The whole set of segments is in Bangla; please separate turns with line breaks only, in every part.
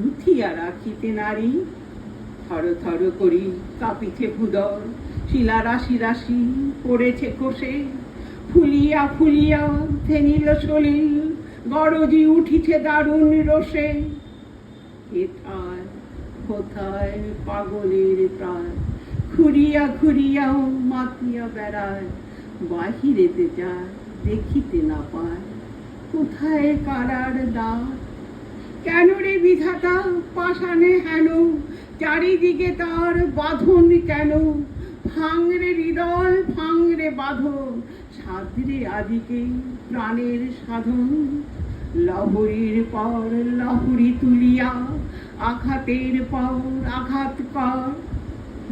লুথিয়া রাখিতে নারী। থর থর করি কাঁপিছে ভুদর। শিলা রাশি রাশি পড়েছে কোষে। ফুলিয়া ফুলিয়া থেনিল সলিল। গরজি উঠিছে দারুণ রোষে এথায় কোথায় পাগলের প্রায় ঘুরিয়া ঘুরিয়াও মাতিয়া বেড়ায়। বাহিরেতে যায় দেখিতে না পায়। কোথায় কারার দ্বার? কেন রে বিধাতা পাষাণে হেন? চারিদিকে তার বাঁধন কেন? ভাঙরে হৃদয়, ভাঙরে বাঁধন। সাধরে আদিকে প্রাণের সাধন। লহরীর পর লহরী তুলিয়া, আঘাতের পর আঘাত কর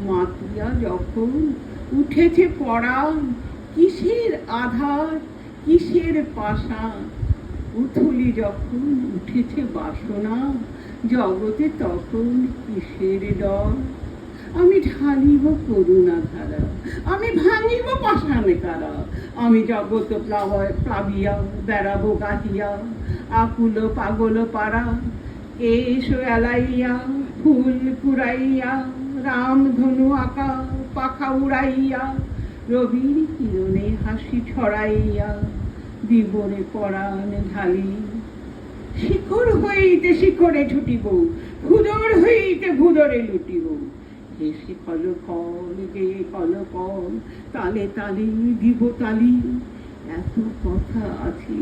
মাতিয়া যখন উঠেছে পড়ান কিসের আধার, কিসের পাশা উথলি যখন উঠেছে বাসনা, জগতে তখন কিসের ডর? আমি ঢালিব করুণা ধারা, আমি ভাঙিব পাষাণে কারা আমি জগত প্লাবয় প্লাবিয়া, বেড়াবো গাহিয়া, আকুল পাগল পাড়া। এসো এলাইয়া, ফুল কুড়াইয়া রাম ধনু আঁকা, পাখা উড়াইয়া, রবির কিরণে হাসি ছড়াইয়া। বিবরে পরাণ ঢালি। শিখর হইতে শিখরে ছুটিব ভুদর হইতে ভুদরে লুটিব। হেসে কল কল গে কল কল, তালে তালে দিব তালি। এত কথা আছে,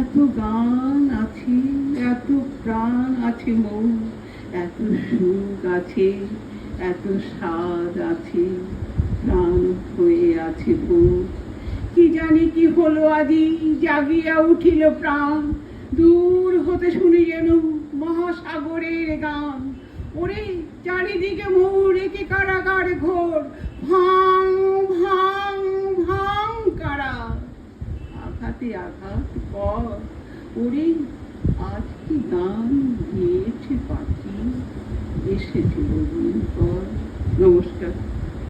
এত গান আছে, এত প্রাণ আছে মন। এত সুখ আছে, এত স্বাদ আছে, প্রাণ হয়ে আছে বোধ। কি জানি কি হলো আজি, জাগিয়া উঠিল প্রাণ। দূর হতে শুনি যেন মহাসাগরের গান। ওরে চারিদিকে মোর একে কারাগার ঘোর। ভাং ভাং ভাং কারা আঘাতে আঘাত কর ওরে, আজ কি গান গিয়েছে পাখি? এসেছে পর। নমস্কার।